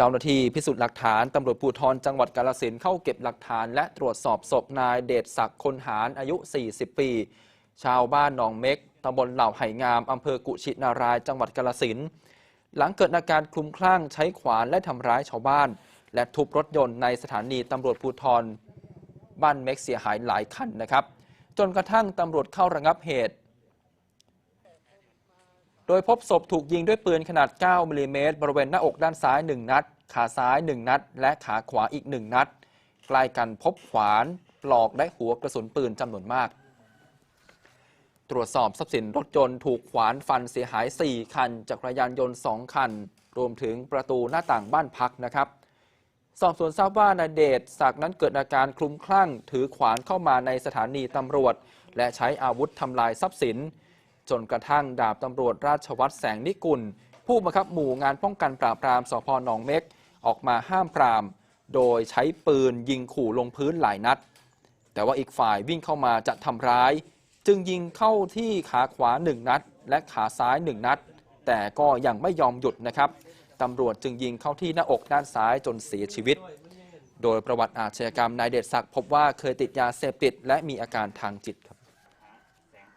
เจ้าหน้าที่พิสูจน์หลักฐานตำรวจภูธรจังหวัดกาลสินเข้าเก็บหลักฐาน และตรวจสอบศพนายเดชศักดิ์คนหารอายุ 40 ปี ชาวบ้านหนองเม็กตำบลเหล่าไห่งามอำเภอกุชินาราย จังหวัดกาลสินหลังเกิดอาการคลุ้มคลั่งใช้ขวานและทำร้ายชาวบ้าน และทุบรถยนต์ในสถานีตำรวจภูธรบ้านเม็กเสียหายหลายคันนะครับ จนกระทั่งตำรวจเข้าระงับเหตุ โดยพบศพถูกยิงด้วยปืนขนาด 9มิลลิเมตรบริเวณหน้าอกด้านซ้าย 1 นัด ขาซ้าย 1 นัด และขาขวาอีก 1 นัด ใกล้กันพบขวาน ปลอกและหัวกระสุนปืนจำนวนมาก ตรวจสอบทรัพย์สินรถยนต์ถูกขวานฟันเสียหาย 4 คัน จักรยานยนต์ 2 คัน รวมถึงประตูหน้าต่างบ้านพักนะครับสอบสวนทราบว่านายเดชศักดิ์นั้นเกิดอาการคลุ้มคลั่ง ถือขวานเข้ามาในสถานีตำรวจ และใช้อาวุธทำลายทรัพย์สิน จนกระทั่งดาบตำรวจราชวัตรแสงนิกุล ผู้บังคับหมู่งานป้องกันปราบปรามสพหนองเม็ก ออกมาห้ามปราม โดยใช้ปืนยิงขู่ลงพื้นหลายนัด แต่ว่าอีกฝ่ายวิ่งเข้ามาจะทำร้าย จึงยิงเข้าที่ขาขวาหนึ่งนัด และขาซ้ายหนึ่งนัด แต่ก็ยังไม่ยอมหยุดนะครับตำรวจจึงยิงเข้าที่หน้าอกด้านซ้ายจนเสียชีวิต โดยประวัติอาชญากรรมนายเดชศักดิ์พบว่าเคยติดยาเสพติดและมีอาการทางจิตครับ